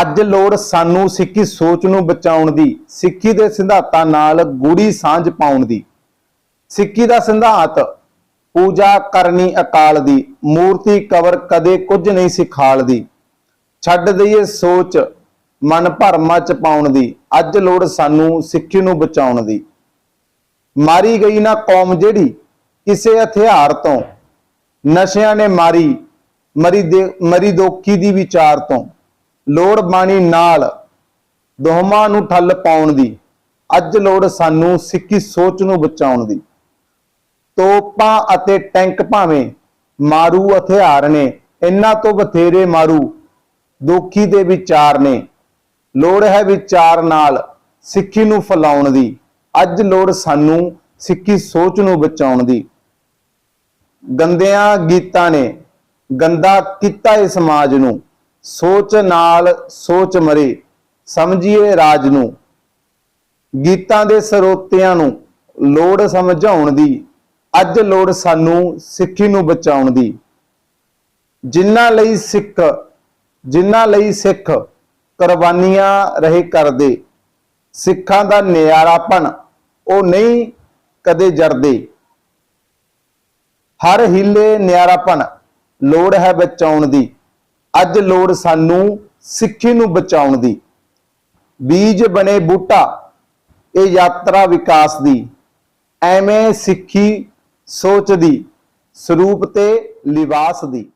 ਅੱਜ ਲੋੜ ਸਾਨੂੰ ਸਿੱਖੀ ਸੋਚ ਨੂੰ ਬਚਾਉਣ ਦੀ, ਸਿੱਖੀ ਦੇ ਸਿਧਾਂਤਾਂ ਨਾਲ ਗੂੜੀ ਸਾਂਝ ਪਾਉਣ ਦੀ। ਸਿੱਖੀ ਦਾ ਸਿਧਾਂਤ, ਪੂਜਾ ਕਰਨੀ ਅਕਾਲ ਦੀ, ਮੂਰਤੀ ਕਵਰ ਕਦੇ ਕੁਝ ਨਹੀਂ ਸਿਖਾਲ ਦੀ। ਛੱਡ ਦਈਏ ਸੋਚ, ਮਨ ਭਰਮਾਂ ਚ ਪਾਉਣ ਦੀ, ਅੱਜ ਲੋੜ ਸਾਨੂੰ ਸਿੱਖੀ ਨੂੰ ਬਚਾਉਣ ਦੀ। ਮਾਰੀ ਗਈ ਨਾ ਕੌਮ ਜਿਹੜੀ, ਕਿਸੇ ਹਥਿਆਰ ਤੋਂ। ਨਸ਼ਿਆਂ ਨੇ ਮਾਰੀ, ਮਰੀ ਮਰੀ ਦੋਖੀ ਦੀ ਵਿਚਾਰ ਤੋਂ। ਲੋੜ ਬਾਣੀ ਨਾਲ ਦੋਹਾਂ ਨੂੰ ਠੱਲ ਪਾਉਣ ਦੀ, ਅੱਜ ਲੋੜ ਸਾਨੂੰ ਸਿੱਖੀ ਸੋਚ ਨੂੰ ਬਚਾਉਣ ਦੀ। ਤੋਪਾਂ ਅਤੇ ਟੈਂਕ ਭਾਵੇਂ ਮਾਰੂ ਹਥਿਆਰ ਨੇ, ਇਹਨਾਂ ਤੋਂ ਬਥੇਰੇ ਮਾਰੂ ਦੋਖੀ ਦੇ ਵਿਚਾਰ ਨੇ। ਲੋੜ ਹੈ ਵਿਚਾਰ ਨਾਲ ਸਿੱਖੀ ਨੂੰ ਫੈਲਾਉਣ ਦੀ, ਅੱਜ ਲੋੜ ਸਾਨੂੰ ਸਿੱਖੀ ਸੋਚ ਨੂੰ ਬਚਾਉਣ ਦੀ। ਗੰਦਿਆਂ ਗੀਤਾਂ ਨੇ, ਗੰਦਾ ਕੀਤਾ ਇਸ ਸਮਾਜ ਨੂੰ ਸੋਚ ਨਾਲ ਸੋਚ ਮਰੇ, ਸਮਝੀਏ ਰਾਜ ਨੂੰ। ਗੀਤਾਂ ਦੇ ਸਰੋਤਿਆਂ ਨੂੰ ਲੋੜ ਸਮਝਾਉਣ ਦੀ, ਅੱਜ ਲੋੜ ਸਾਨੂੰ ਸਿੱਖੀ ਨੂੰ ਬਚਾਉਣ ਦੀ। ਜਿਨ੍ਹਾਂ ਲਈ ਸਿੱਖ, ਜਿਨ੍ਹਾਂ ਲਈ ਸਿੱਖ ਕੁਰਬਾਨੀਆਂ ਰਹੇ ਕਰਦੇ, ਸਿੱਖਾਂ ਦਾ ਨਿਆਰਾਪਣ ਉਹ ਨਹੀਂ ਕਦੇ ਜਰਦੇ। ਹਰ ਹਿੱਲੇ ਨਿਆਰਾਪਣ ਲੋੜ ਹੈ ਬਚਾਉਣ ਦੀ। ਅੱਜ ਲੋੜ ਸਾਨੂੰ ਸਿੱਖੀ ਨੂੰ ਬਚਾਉਣ ਦੀ। ਬੀਜ ਬਣੇ ਬੂਟਾ, ਇਹ ਯਾਤਰਾ ਵਿਕਾਸ ਦੀ। ਐਵੇਂ ਸਿੱਖੀ ਸੋਚ ਦੀ, ਸਰੂਪ ਤੇ ਲਿਬਾਸ ਦੀ।